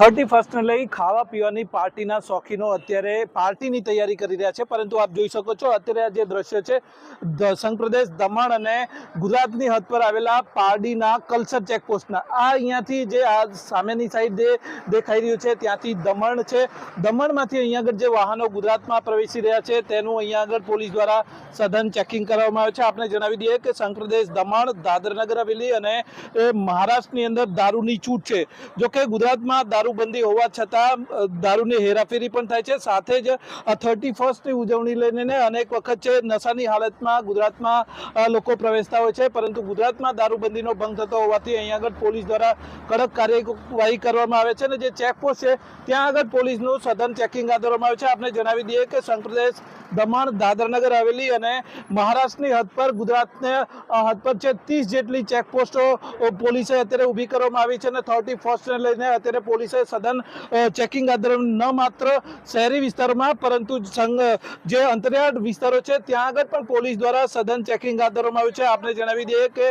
Thirty ફર્સ્ટને લઈ ખાવા પીવાની પાર્ટીના શોખીનો અત્યારે પાર્ટીની તૈયારી કરી રહ્યા છે, પરંતુ આપ જોઈ શકો છો અત્યારે આ જે દ્રશ્ય છે સંઘપ્રદેશ દમણ અને ગુજરાતની હદ પર આવેલા પારડીના કલ્સર ચેકપોસ્ટના. આ અહીંયાથી જે આ સામેની સાઈડ જે દેખાઈ રહ્યું છે, ત્યાંથી દમણ છે. દમણમાંથી અહીંયા આગળ જે વાહનો ગુજરાતમાં પ્રવેશી રહ્યા છે, તેનું અહીંયા આગળ પોલીસ દ્વારા સઘન ચેકિંગ કરવામાં આવે છે. આપણે જણાવી દઈએ કે સંઘપ્રદેશ દમણ દાદરનગર હવેલી અને મહારાષ્ટ્રની અંદર દારૂની છૂટ છે. જોકે ગુજરાતમાં ગુજરાતમાં દારૂબંધી હોવા છતાં દારૂની હેરાફેરી પણ થાય છે. સાથે જ થર્ટી ફર્સ્ટની ઉજવણી લઈને અનેક વખત છે, નશાની હાલતમાં ગુજરાતમાં લોકો પ્રવેશતા હોય છે. પરંતુ ગુજરાતમાં દારૂબંધીનો ભંગ થતો હોવાથી અહીંયા આગળ પોલીસ દ્વારા કડક કાર્યવાહી કરવામાં આવે છે અને જે ચેકપોસ્ટ છે, ત્યાં આગળ પોલીસનું સઘન ચેકિંગ હાથ ધરવામાં આવે છે. આપણે જણાવી દઈએ કે સંઘપ્રદેશ દમણ દાદરનગર હવેલી અને મહારાષ્ટ્રની હદ પર ગુજરાતને હદ પર છે ત્રીસ જેટલી ચેકપોસ્ટો પોલીસે અત્યારે ઊભી કરવામાં આવી છે અને થર્ટી ફર્સ્ટને લઈને અત્યારે પોલીસે સઘન ચેકિંગ ન માત્ર શહેરી વિસ્તારોમાં પરંતુ જે અંતરિયાળ વિસ્તારો છે ત્યાં આગળ પણ પોલીસ દ્વારા સઘન ચેકિંગ હાથ ધરવામાં આવ્યું છે. આપણે જણાવી દઈએ કે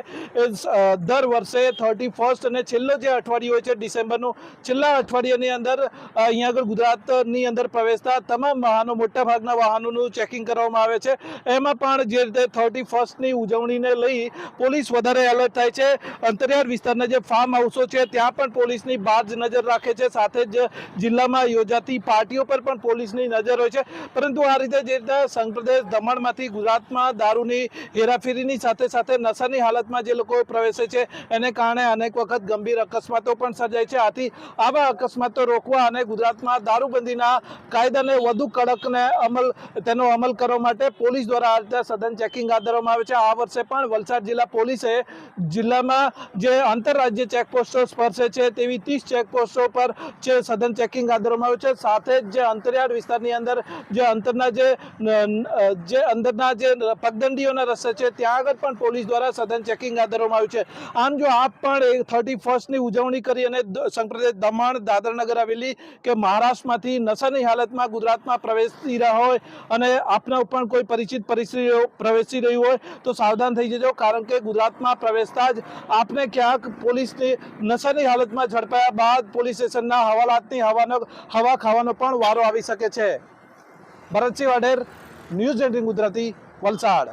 દર વર્ષે થર્ટી ફર્સ્ટ અને છેલ્લો જે અઠવાડિયું હોય છે ડિસેમ્બરનું, છેલ્લા અઠવાડિયાની અંદર અહીંયા આગળ ગુજરાતની અંદર પ્રવેશતા તમામ વાહનો મોટા ભાગના વાહનોનું ચેકિંગ કરવામાં આવે છે. એમાં પણ જે રીતે થર્ટી ફર્સ્ટની ઉજવણીને લઈ પોલીસ વધારે એલર્ટ થાય છે. અંતરિયાળ વિસ્તારના જે ફાર્મ હાઉસો છે, ત્યાં પણ પોલીસની બાજ નજર રાખે છે. સાથે જ જિલ્લામાં યોજાતી પાર્ટીઓ પર પણ પોલીસની નજર હોય છે. પરંતુ આ રીતે જે રીતે સંઘપ્રદેશ દમણમાંથી ગુજરાતમાં દારૂની હેરાફેરીની સાથે સાથે નશાની હાલતમાં જે લોકો પ્રવેશે છે, એને કારણે અનેક વખત ગંભીર અકસ્માતો પણ સર્જાય છે. આથી આવા અકસ્માતો રોકવા અને ગુજરાતમાં દારૂબંધીના કાયદાને વધુ કડકને અમલ, તેનો અમલ કરવા માટે પોલીસ દ્વારા આ સઘન ચેકિંગ હાથ ધરવામાં આવે છે. આ વર્ષે પણ વલસાડ જિલ્લા પોલીસે જિલ્લામાં જે આંતરરાજ્ય ચેકપોસ્ટો સ્પર્શે છે તેવી ત્રીસ ચેકપોસ્ટો પર જે સઘન ચેકિંગ હાથ ધરવામાં આવ્યું છે. સાથે જ જે અંતરિયાળ વિસ્તારની અંદર જે અંતરના જે જે અંદરના જે પગદંડીઓના રસ્તા છે ત્યાં આગળ પણ પોલીસ દ્વારા સઘન ચેકિંગ હાથ ધરવામાં આવ્યું છે. આમ જો આપ પણ થર્ટી ફર્સ્ટની ઉજવણી કરી અને સંપ્રદાય દમણ દાદરનગર હવેલી કે મહારાષ્ટ્રમાંથી નશાની હાલતમાં ગુજરાતમાં પ્રવેશી રહ્યા હોય અને આપના ઉપર કોઈ પરિચિત પરિસ્થિતિઓ પ્રવેશી રહી હોય તો સાવધાન થઈ જજો, કારણ કે ગુજરાતમાં પ્રવેશતા જ આપને ક્યાંક પોલીસની નશાની હાલતમાં ઝડપાયા બાદ પોલીસ સ્ટેશનના હવાલાતની હવાનો, હવા ખાવાનો પણ વારો આવી શકે છે. Bharatsinh Vadher, news eighteen Gujarati, Valsad.